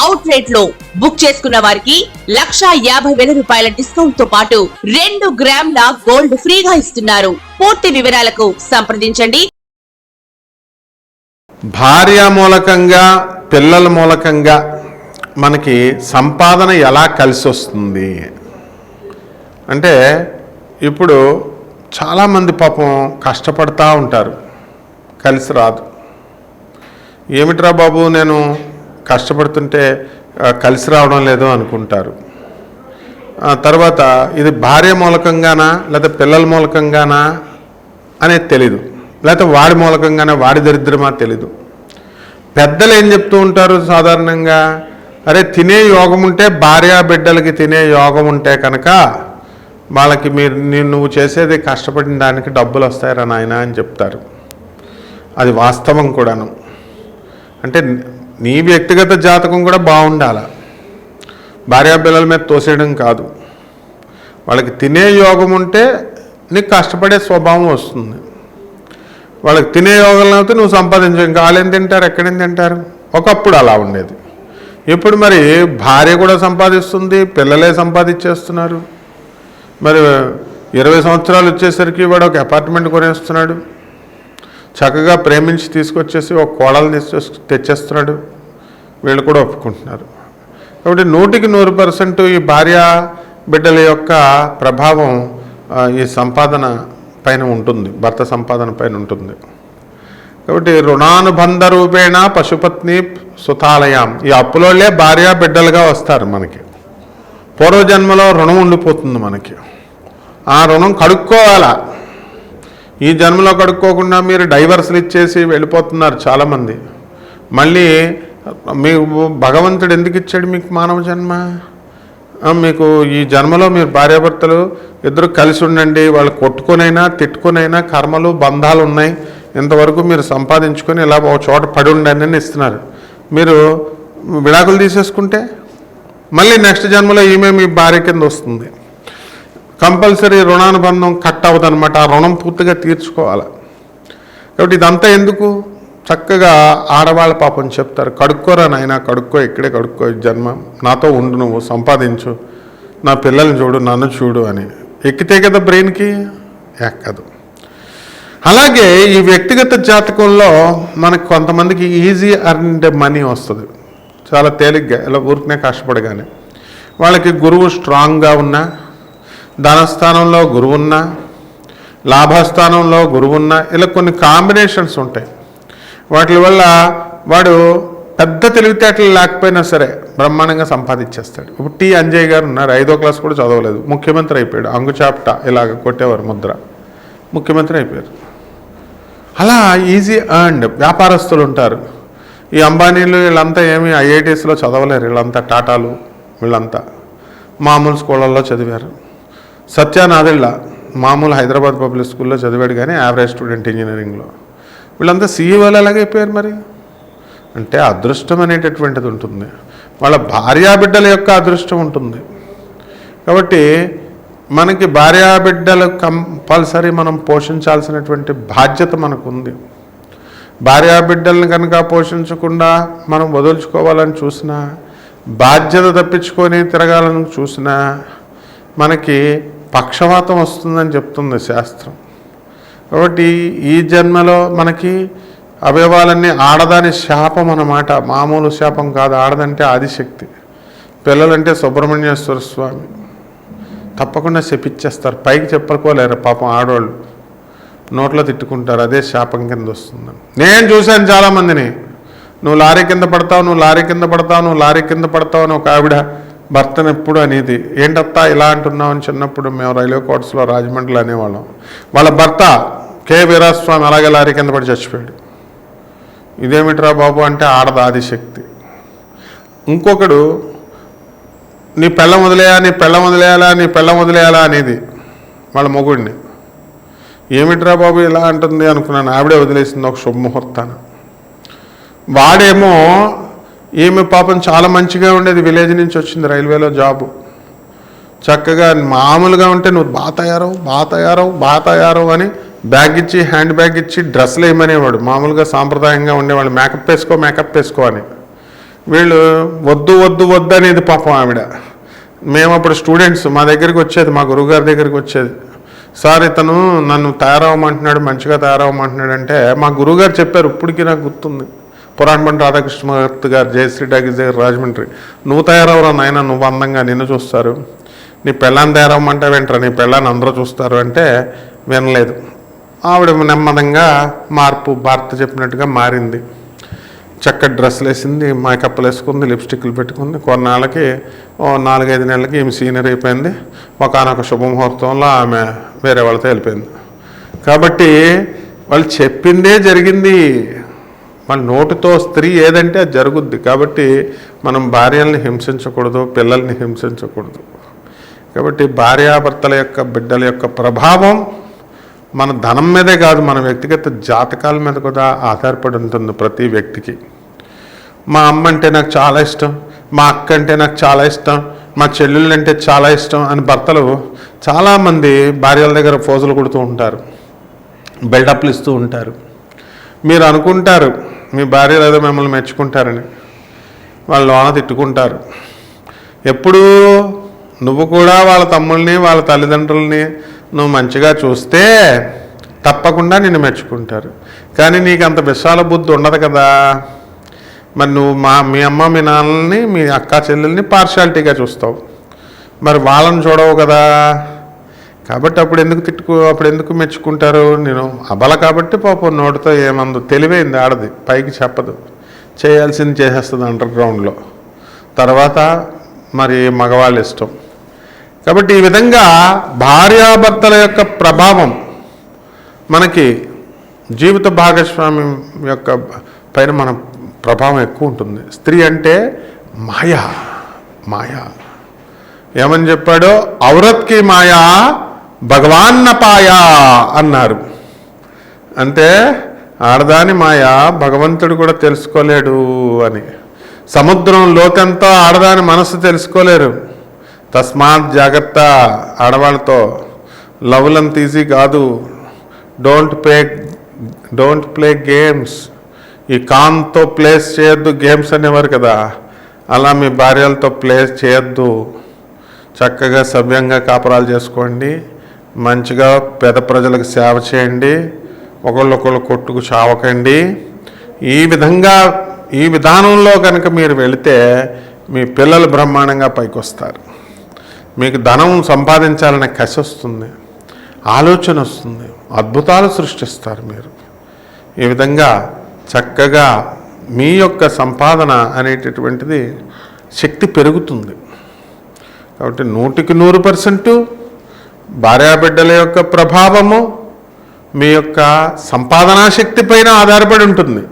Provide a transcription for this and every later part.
Out రేట్లో book చేసుకున్న వారికి లక్షా యాభై వేల రూపాయల డిస్కౌంట్తో పాటు రెండు గ్రాముల గోల్డ్ ఫ్రీగా ఇస్తున్నారు. పూర్తి వివరాలకు సంప్రదించండి. భార్య మూలకంగా పిల్లల మూలకంగా మనకి సంపాదన ఎలా కలిసి వస్తుంది? అంటే ఇప్పుడు చాలామంది పాపం కష్టపడతా ఉంటారు. కలిసి రాదు. ఏమిట్రా బాబు నేను కష్టపడుతుంటే కలిసి రావడం లేదు అనుకుంటారు. తర్వాత ఇది భార్య మూలకంగానా లేదా పిల్లల మూలకంగానా అనేది తెలీదు. లేకపోతే వాడి మూలకంగానే వాడి దరిద్రమా తెలీదు. పెద్దలు ఏం చెప్తూ ఉంటారు సాధారణంగా? అరే తినే యోగం ఉంటే భార్యా బిడ్డలకి తినే యోగం ఉంటే కనుక వాళ్ళకి మీరు నేను నువ్వు చేసేది కష్టపడిన దానికి డబ్బులు వస్తాయరా నాయన అని చెప్తారు. అది వాస్తవం కూడాను. అంటే నీ వ్యక్తిగత జాతకం కూడా బాగుండాల? భార్యా పిల్లల మీద తోసేయడం కాదు. వాళ్ళకి తినే యోగం ఉంటే నీకు కష్టపడే స్వభావం వస్తుంది. వాళ్ళకి తినే యోగం అయితే నువ్వు సంపాదించు ఇంకా వాళ్ళేం తింటారు ఎక్కడేం తింటారు? ఒకప్పుడు అలా ఉండేది. ఇప్పుడు మరి భార్య కూడా సంపాదిస్తుంది పిల్లలే సంపాదించేస్తున్నారు. మరి ఇరవై సంవత్సరాలు వచ్చేసరికి వాడు ఒక అపార్ట్మెంట్ కొనేస్తున్నాడు. చక్కగా ప్రేమించి తీసుకొచ్చేసి ఒక కోడలు తీసుకొ తెచ్చేస్తున్నాడు. వీళ్ళు కూడా ఒప్పుకుంటున్నారు. కాబట్టి నూటికి నూరు పర్సెంట్ ఈ భార్య బిడ్డల యొక్క ప్రభావం ఈ సంపాదన పైన ఉంటుంది. భర్త సంపాదన పైన ఉంటుంది. కాబట్టి రుణానుబంధ రూపేణ పశుపత్ని సుతాలయం. ఈ అప్పులోళ్ళే భార్య బిడ్డలుగా వస్తారు మనకి. పూర్వజన్మలో రుణం ఉండిపోతుంది మనకి. ఆ రుణం కడుక్కోవాలా? ఈ జన్మలో కడుక్కోకుండా మీరు డైవర్స్లు ఇచ్చేసి వెళ్ళిపోతున్నారు చాలామంది. మళ్ళీ మీకు భగవంతుడు ఎందుకు ఇచ్చాడు మీకు మానవ జన్మ? మీకు ఈ జన్మలో మీరు భార్యాభర్తలు ఇద్దరు కలిసి ఉండండి వాళ్ళు కొట్టుకునైనా తిట్టుకునైనా కర్మలు బంధాలు ఉన్నాయి. ఇంతవరకు మీరు సంపాదించుకొని ఇలా ఒక చోట పడి ఉండండి అని ఇస్తున్నారు. మీరు విడాకులు తీసేసుకుంటే మళ్ళీ నెక్స్ట్ జన్మలో ఈమె మీ భార్య కింద వస్తుంది. కంపల్సరీ రుణానుబంధం కట్ అవ్వదనమాట ఆ రుణం పూర్తిగా తీర్చుకోవాలి. కాబట్టి ఇదంతా ఎందుకు? చక్కగా ఆడవాళ్ళ పాపం చెప్తారు. కడుక్కోరా నాయన కడుక్కో ఇక్కడే కడుక్కో జన్మ. నాతో ఉండు నువ్వు సంపాదించు. నా పిల్లల్ని చూడు నన్ను చూడు అని. ఎక్కితే కదా బ్రెయిన్కి? ఎక్కదు. అలాగే ఈ వ్యక్తిగత జాతకంలో మనకు కొంతమందికి ఈజీ అర్న్డ్ మనీ వస్తుంది. చాలా తేలిగ్గా ఇలా ఊరికనే కష్టపడగానే. వాళ్ళకి గురువు స్ట్రాంగ్గా ఉన్నా ధనస్థానంలో గురువున్న లాభస్థానంలో గురువున్న ఇలా కొన్ని కాంబినేషన్స్ ఉంటాయి. వాటి వల్ల వాడు పెద్ద తెలివితేటలు లేకపోయినా సరే బ్రహ్మాండంగా సంపాదించేస్తాడు. ఇప్పుడు టి. అంజయ్ గారు ఉన్నారు. ఐదో క్లాస్ కూడా చదవలేదు. ముఖ్యమంత్రి అయిపోయాడు. అంగుచాప్ట ఇలాగ కొట్టేవారు ముద్ర. ముఖ్యమంత్రి అయిపోయారు. అలా ఈజీ అండ్ వ్యాపారస్తులు ఉంటారు. ఈ అంబానీలు వీళ్ళంతా ఏమి ఐఐటీస్లో చదవలేరు. వీళ్ళంతా టాటాలు వీళ్ళంతా మామూలు స్కూళ్ళల్లో చదివారు. సత్యానాదిళ్ళ మామూలు హైదరాబాద్ పబ్లిక్ స్కూల్లో చదివాడు కానీ యావరేజ్ స్టూడెంట్ ఇంజనీరింగ్లో. వీళ్ళంతా సీఈఓలు అలాగైపోయారు మరి? అంటే అదృష్టం అనేటటువంటిది ఉంటుంది. వాళ్ళ భార్యాబిడ్డల యొక్క అదృష్టం ఉంటుంది. కాబట్టి మనకి భార్యాబిడ్డలు కంపల్సరీ మనం పోషించాల్సినటువంటి బాధ్యత మనకు ఉంది భార్యాబిడ్డల్ని కనుక పోషించకుండా మనం వదులుచుకోవాలని చూసినా బాధ్యత తప్పించుకొని తిరగాలని చూసినా మనకి పక్షవాతం వస్తుందని చెప్తుంది శాస్త్రం. కాబట్టి ఈ జన్మలో మనకి అవయవాలన్నీ ఆడదాని శాపం అన్నమాట. మామూలు శాపం కాదు ఆడదంటే ఆదిశక్తి. పిల్లలంటే సుబ్రహ్మణ్యేశ్వర స్వామి. తప్పకుండా శపిచ్చేస్తారు పైకి చెప్పకోలేరు పాపం ఆడవాళ్ళు నోట్లో తిట్టుకుంటారు అదే శాపం కింద వస్తుందని నేను చూశాను చాలామందిని. నువ్వు లారీ కింద పడతావు నువ్వు లారీ కింద పడతావు నువ్వు లారీ కింద పడతావు అని ఒక ఆవిడ భర్తను ఎప్పుడు అనేది ఏంటత్తా ఇలా అంటున్నావు? అని చిన్నప్పుడు మేము రైల్వే కోర్ట్స్లో రాజమండ్రిలో అనేవాళ్ళం. వాళ్ళ భర్త కె. వీరాస్వామి అలాగే లారీ కింద పడి చచ్చిపోయాడు. ఇదేమిట్రా బాబు? అంటే ఆడద ఆదిశక్తి. ఇంకొకడు నీ పెళ్ళం వదిలేయా? నీ పెళ్ళం వదిలేయాలా? నీ పెళ్ళం వదిలేయాలా? అనేది వాళ్ళ మొగుడిని. ఏమిట్రా బాబు ఇలా అంటుంది? అనుకున్నాను. ఆవిడే వదిలేసింది ఒక శుభముహూర్తాన్ని వాడేమో ఈమె పాపం చాలా మంచిగా ఉండేది విలేజ్ నుంచి వచ్చింది రైల్వేలో జాబు. చక్కగా మామూలుగా ఉంటే నువ్వు బాగా తయారవు బాగా తయారవు బాగా తయారవు అని బ్యాగ్ ఇచ్చి హ్యాండ్ బ్యాగ్ ఇచ్చి డ్రెస్లు వేయమనేవాడు. మామూలుగా సాంప్రదాయంగా ఉండేవాళ్ళు. మేకప్ వేసుకో మేకప్ వేసుకో అని. వీళ్ళు వద్దు వద్దు వద్దు అనేది పాపం ఆవిడ. మేము అప్పుడు స్టూడెంట్స్ మా దగ్గరికి వచ్చేది మా గురువుగారి దగ్గరికి వచ్చేది. సార్ ఇతను నన్ను తయారవ్వమంటున్నాడు మంచిగా తయారవ్వమంటున్నాడు అంటే మా గురువుగారు చెప్పారు ఇప్పటికీ నాకు గుర్తుంది. పురాణపండి రాధాకృష్ణమూర్తి గారు జయశ్రీ డాగిస్ దగ్గర రాజమండ్రి. నువ్వు తయారవరా నాయన? నువ్వు అందంగా నిన్ను చూస్తారు. నీ పెళ్ళాన్ని తయారవ్వమంటే వెంటరా నీ పెళ్ళాన్ని అందరూ చూస్తారు అంటే వినలేదు. ఆవిడ నెమ్మదంగా మార్పు భారత చెప్పినట్టుగా మారింది. చక్కటి డ్రెస్సులు వేసింది మేకప్లు వేసుకుంది లిప్స్టిక్లు పెట్టుకుంది. కొన్నాళ్ళకి ఓ నాలుగైదు నెలలకి ఈమె సీనియర్ అయిపోయింది. ఒకనొక శుభముహూర్తంలో ఆమె వేరే వాళ్ళతో వెళ్ళిపోయింది. కాబట్టి వాళ్ళు చెప్పిందే జరిగింది. మన నోటితో స్త్రీ ఏదంటే అది జరుగుద్ది. కాబట్టి మనం భార్యల్ని హింసించకూడదు పిల్లల్ని హింసించకూడదు. కాబట్టి భార్యాభర్తల యొక్క బిడ్డల యొక్క ప్రభావం మన ధనం మీదే కాదు మన వ్యక్తిగత జాతకాల మీద కూడా ఆధారపడి ఉంటుంది ప్రతి వ్యక్తికి. మా అమ్మ అంటే నాకు చాలా ఇష్టం మా అక్క అంటే నాకు చాలా ఇష్టం మా చెల్లెళ్ళు అంటే చాలా ఇష్టం అని భర్తలు చాలామంది భార్యల దగ్గర ఫోజులు కొడుతూ ఉంటారు బిల్డప్లు ఇస్తూ ఉంటారు. మీరు అనుకుంటారు మీ భార్యలు ఏదో మిమ్మల్ని మెచ్చుకుంటారని. వాళ్ళు లోన తిట్టుకుంటారు. ఎప్పుడూ నువ్వు కూడా వాళ్ళ తమ్ముల్ని వాళ్ళ తల్లిదండ్రుల్ని నువ్వు మంచిగా చూస్తే తప్పకుండా నిన్ను మెచ్చుకుంటారు. కానీ నీకు అంత విశాల బుద్ధి ఉండదు కదా. మరి నువ్వు మా మీ అమ్మ మీ నాన్నల్ని మీ అక్క చెల్లెల్ని పార్షాలిటీగా చూస్తావు. మరి వాళ్ళని చూడవు కదా. కాబట్టి అప్పుడు ఎందుకు తిట్టుకు అప్పుడు ఎందుకు మెచ్చుకుంటారు? నేను అబల కాబట్టి పాపం నోటితో ఏమందు తెలివైంది ఆడది పైకి చెప్పదు. చేయాల్సింది చేసేస్తుంది అండర్ గ్రౌండ్లో తర్వాత మరి మగవాళ్ళ ఇష్టం. కాబట్టి ఈ విధంగా భార్యాభర్తల యొక్క ప్రభావం మనకి జీవిత భాగస్వామ్యం యొక్క పైన మన ప్రభావం ఎక్కువ ఉంటుంది. స్త్రీ అంటే మాయా మాయా. ఏమని చెప్పాడో? ఔరత్కి మాయా భగవాన్నపాయ అన్నారు. అంటే ఆడదాని మాయ భగవంతుడు కూడా తెలుసుకోలేడు అని. సముద్రం లోతంతో ఆడదాని మనసు తెలుసుకోలేరు. తస్మాత్ జాగ్రత్త ఆడవాళ్ళతో. లవ్లం తీసి కాదు. Don't play don't play games. ఈ కామ్తో ప్లేస్ చేయొద్దు గేమ్స్ అనేవారు కదా. అలా మీ భార్యలతో ప్లేస్ చేయొద్దు. చక్కగా సభ్యంగా కాపురాలు చేసుకోండి. మంచిగా పేద ప్రజలకు సేవ చేయండి ఒకళ్ళొకళ్ళు కొట్టుకు చావకండి. ఈ విధంగా ఈ విధానంలో కనుక మీరు వెళితే మీ పిల్లలు బ్రహ్మాండంగా పైకొస్తారు. మీకు ధనం సంపాదించాలనే కసి వస్తుంది ఆలోచన వస్తుంది అద్భుతాలు సృష్టిస్తారు మీరు. ఈ విధంగా చక్కగా మీ యొక్క సంపాదన అనేటటువంటిది శక్తి పెరుగుతుంది. కాబట్టి నూటికి నూరు పర్సెంటు భార్యాబిడ్డల యొక్క ప్రభావము మీ యొక్క సంపాదనా శక్తి పైన ఆధారపడి ఉంటుంది.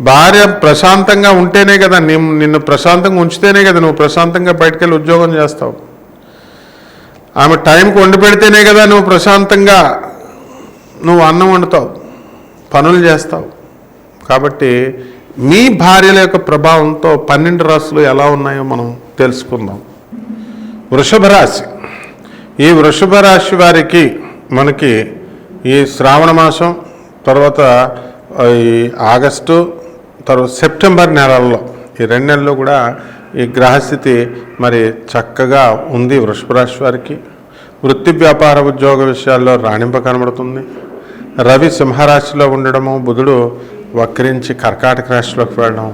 భార్య ప్రశాంతంగా ఉంటేనే కదా నిన్ను నిన్ను ప్రశాంతంగా ఉంచితేనే కదా నువ్వు ప్రశాంతంగా బయటకు వెళ్ళి ఉద్యోగం చేస్తావు. ఆమె టైంకి వండి పెడితేనే కదా నువ్వు ప్రశాంతంగా నువ్వు అన్నం వండుతావు పనులు చేస్తావు. కాబట్టి మీ భార్యల యొక్క ప్రభావంతో పన్నెండు రాశులు ఎలా ఉన్నాయో మనం తెలుసుకుందాం. వృషభ రాశి. ఈ వృషభ రాశి వారికి మనకి ఈ శ్రావణ మాసం తర్వాత ఈ ఆగస్టు తర్వాత సెప్టెంబర్ నెలల్లో ఈ రెండు నెలల్లో కూడా ఈ గ్రహస్థితి మరి చక్కగా ఉంది వృషభ రాశి వారికి. వృత్తి వ్యాపార ఉద్యోగ విషయాల్లో రాణింప కనబడుతుంది. రవి సింహరాశిలో ఉండడము బుధుడు వక్రించి కర్కాటక రాశిలోకి వెళ్ళడం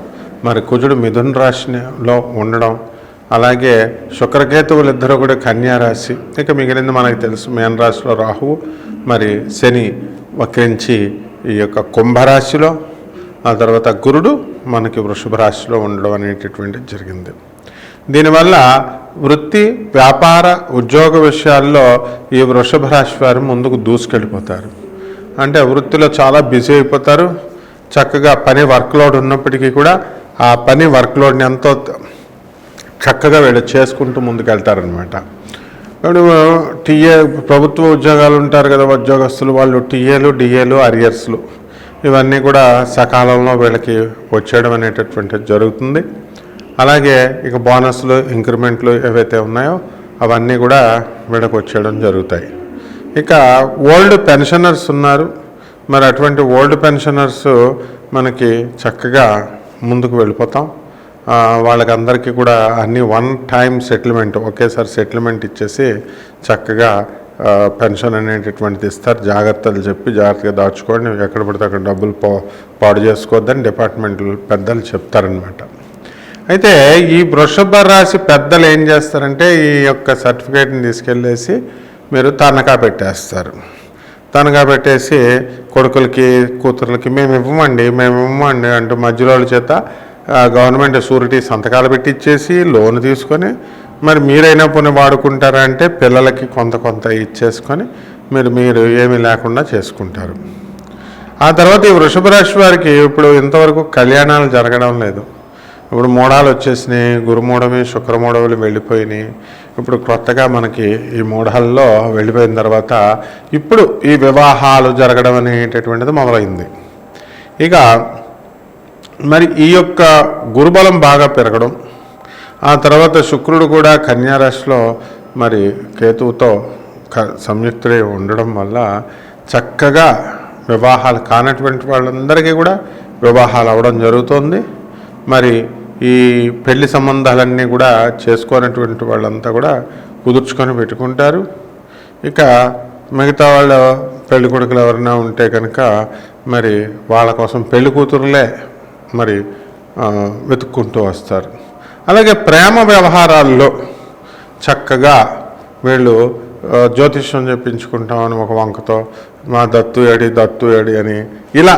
మరి కుజుడు మిథున రాశిలో ఉండడం అలాగే శుక్రకేతువులు ఇద్దరు కూడా కన్యా రాశి ఇక మిగిలింది మనకు తెలుసు మేన రాశిలో రాహువు మరి శని వక్రించి ఈ యొక్క కుంభరాశిలో ఆ తర్వాత గురుడు మనకి వృషభ రాశిలో ఉండడం అనేటటువంటిది జరిగింది. దీనివల్ల వృత్తి వ్యాపార ఉద్యోగ విషయాల్లో ఈ వృషభ రాశి వారు ముందుకు దూసుకెళ్ళిపోతారు. అంటే వృత్తిలో చాలా బిజీ అయిపోతారు. చక్కగా పని వర్క్లోడ్ ఉన్నప్పటికీ కూడా ఆ పని వర్క్లోడ్ని ఎంతో చక్కగా వీళ్ళు చేసుకుంటూ ముందుకెళ్తారనమాట ఇప్పుడు టీఏ ప్రభుత్వ ఉద్యోగాలు ఉంటారు కదా ఉద్యోగస్తులు వాళ్ళు టీఏలు డిఏలు అరియర్స్లు. ఇవన్నీ కూడా సకాలంలో వీళ్ళకి వచ్చేయడం అనేటటువంటిది జరుగుతుంది. అలాగే ఇక బోనస్లు ఇంక్రిమెంట్లు ఏవైతే ఉన్నాయో అవన్నీ కూడా వీళ్ళకి వచ్చేయడం జరుగుతాయి. ఇక ఓల్డ్ పెన్షనర్స్ ఉన్నారు. మరి అటువంటి ఓల్డ్ పెన్షనర్స్ మనకి చక్కగా ముందుకు వెళ్ళిపోతాం. వాళ్ళకందరికీ కూడా అన్ని వన్ టైం సెటిల్మెంట్ ఒకేసారి సెటిల్మెంట్ ఇచ్చేసి చక్కగా పెన్షన్ అనేటటువంటిది ఇస్తారు. జాగ్రత్తలు చెప్పి జాగ్రత్తగా దాచుకోండి. ఎక్కడ పడితే అక్కడ డబ్బులు పో పాడు చేసుకోవద్దని డిపార్ట్మెంట్ పెద్దలు చెప్తారనమాట అయితే ఈ వృషభ రాశి పెద్దలు ఏం చేస్తారంటే ఈ యొక్క సర్టిఫికేట్ని తీసుకెళ్ళేసి మీరు తనఖా పెట్టేస్తారు. తనఖా పెట్టేసి కొడుకులకి కూతుర్లకి మేము ఇవ్వమండి మేము ఇవ్వమండి అంటూ మధ్యలో వాళ్ళ చేత గవర్నమెంట్ షూరిటీ సంతకాలు పెట్టి ఇచ్చేసి లోన్ తీసుకొని మరి మీరైనా పోనీ వాడుకుంటారా అంటే పిల్లలకి కొంత కొంత ఇచ్చేసుకొని మీరు మీరు ఏమీ లేకుండా చేసుకుంటారు. ఆ తర్వాత ఈ వృషభ రాశి వారికి ఇప్పుడు ఇంతవరకు కళ్యాణాలు జరగడం లేదు. ఇప్పుడు మూడాలు వచ్చేసినాయి గురుమూఢమే శుక్రమూఢములు వెళ్ళిపోయినాయి. ఇప్పుడు కొత్తగా మనకి ఈ మూఢాల్లో వెళ్ళిపోయిన తర్వాత ఇప్పుడు ఈ వివాహాలు జరగడం అనేటటువంటిది మొదలైంది. ఇక మరి ఈ యొక్క గురుబలం బాగా పెరగడం ఆ తర్వాత శుక్రుడు కూడా కన్యారాశిలో మరి కేతువుతో క సంయుక్తుడై ఉండడం వల్ల చక్కగా వివాహాలు కానటువంటి వాళ్ళందరికీ కూడా వివాహాలు అవ్వడం జరుగుతుంది. మరి ఈ పెళ్ళి సంబంధాలన్నీ కూడా చేసుకోనటువంటి వాళ్ళంతా కూడా కుదుర్చుకొని పెట్టుకుంటారు. ఇక మిగతా వాళ్ళ పెళ్ళి కొడుకులు ఎవరైనా ఉంటే కనుక మరి వాళ్ళ కోసం పెళ్ళి కూతురులే మరి వెతుక్కుంటూ వస్తారు. అలాగే ప్రేమ వ్యవహారాల్లో చక్కగా వీళ్ళు జ్యోతిష్యం చెప్పించుకుంటామని ఒక వంకతో మా దత్తు ఏడి దత్తు ఏడి అని ఇలా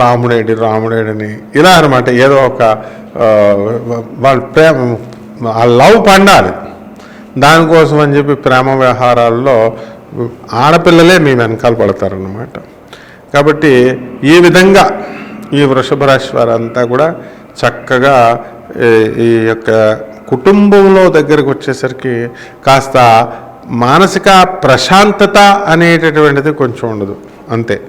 రాముడేడి రాముడేడని ఇలా అనమాట ఏదో ఒక వాళ్ళు వాళ్ళ ప్రేమ ఆ లవ్ పండాలి. దానికోసం అని చెప్పి ప్రేమ వ్యవహారాల్లో ఆడపిల్లలే మీ వెనకాల పడతారన్నమాట. కాబట్టి ఈ విధంగా ఈ వృషభ రాశి వారంతా కూడా చక్కగా ఈ- ఈ యొక్క కుటుంబంలో దగ్గరకు వచ్చేసరికి కాస్త మానసిక ప్రశాంతత అనేటటువంటిది కొంచెం ఉండదు. అంతే.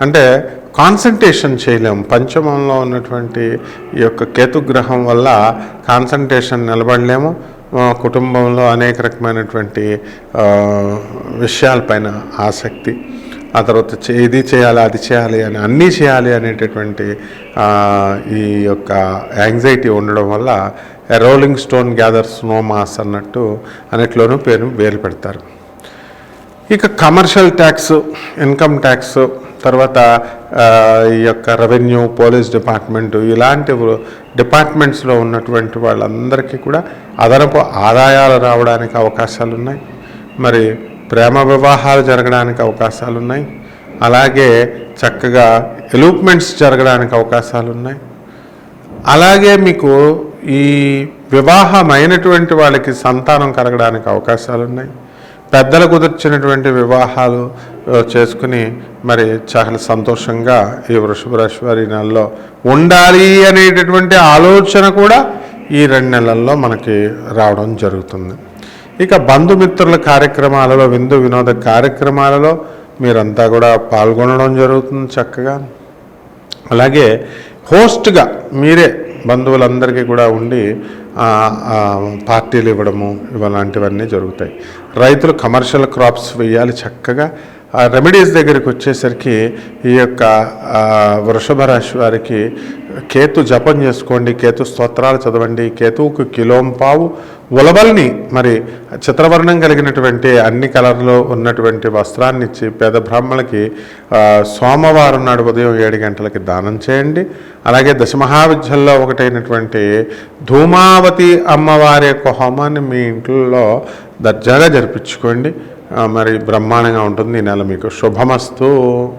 అంటే కాన్సన్ట్రేషన్ చేయలేము పంచమంలో ఉన్నటువంటి ఈ యొక్క కేతుగ్రహం వల్ల కాన్సన్ట్రేషన్ నిలబడలేము. కుటుంబంలో అనేక రకమైనటువంటి విషయాలపైన ఆసక్తి. ఆ తర్వాత ఇది చేయాలి అది చేయాలి అని అన్నీ చేయాలి అనేటటువంటి ఈ యొక్క యాంగ్జైటీ ఉండడం వల్ల rolling stone gathers no moss అన్నట్టు అన్నిట్లోనూ పేరు వేలు పెడతారు. ఇక కమర్షియల్ ట్యాక్స్ ఇన్కమ్ ట్యాక్స్ తర్వాత ఈ యొక్క రెవెన్యూ పోలీస్ డిపార్ట్మెంటు ఇలాంటి డిపార్ట్మెంట్స్లో ఉన్నటువంటి వాళ్ళందరికీ కూడా అదనపు ఆదాయాలు రావడానికి అవకాశాలు ఉన్నాయి మరి ప్రేమ వివాహాలు జరగడానికి అవకాశాలు ఉన్నాయి అలాగే చక్కగా ఎలూప్మెంట్స్ జరగడానికి అవకాశాలు ఉన్నాయి అలాగే మీకు ఈ వివాహమైనటువంటి వాళ్ళకి సంతానం కలగడానికి అవకాశాలు ఉన్నాయి పెద్దలు కుదిర్చినటువంటి వివాహాలు చేసుకుని మరి చాలా సంతోషంగా ఈ వృషభ రాశి వారి నెలలో ఉండాలి అనేటటువంటి ఆలోచన కూడా ఈ రెండు నెలల్లో మనకి రావడం జరుగుతుంది. ఇక బంధుమిత్రుల కార్యక్రమాలలో విందు వినోద కార్యక్రమాలలో మీరంతా కూడా పాల్గొనడం జరుగుతుంది చక్కగా. అలాగే హోస్ట్గా మీరే బంధువులందరికీ కూడా ఉండి పార్టీలు ఇవ్వడము ఇవలాంటివన్నీ జరుగుతాయి. రైతులు కమర్షియల్ క్రాప్స్ వేయాలి చక్కగా. ఆ రెమెడీస్ దగ్గరికి వచ్చేసరికి ఈ యొక్క వృషభ రాశి వారికి కేతు జపం చేసుకోండి కేతు స్తోత్రాలు చదవండి కేతువుకు కిలోంపావు ఉలవల్ని మరి చిత్రవర్ణం కలిగినటువంటి అన్ని కలర్లో ఉన్నటువంటి వస్త్రాన్ని ఇచ్చి పేద బ్రాహ్మణులకి సోమవారం నాడు ఉదయం ఏడు గంటలకి దానం చేయండి. అలాగే దశమహావిద్యల్లో ఒకటైనటువంటి ధూమావతి అమ్మవారి యొక్క హోమాన్ని మీ ఇంట్లో దర్జాగా జరిపించుకోండి. మరి బ్రహ్మాండంగా ఉంటుంది ఈ నెల మీకు. శుభమస్తు.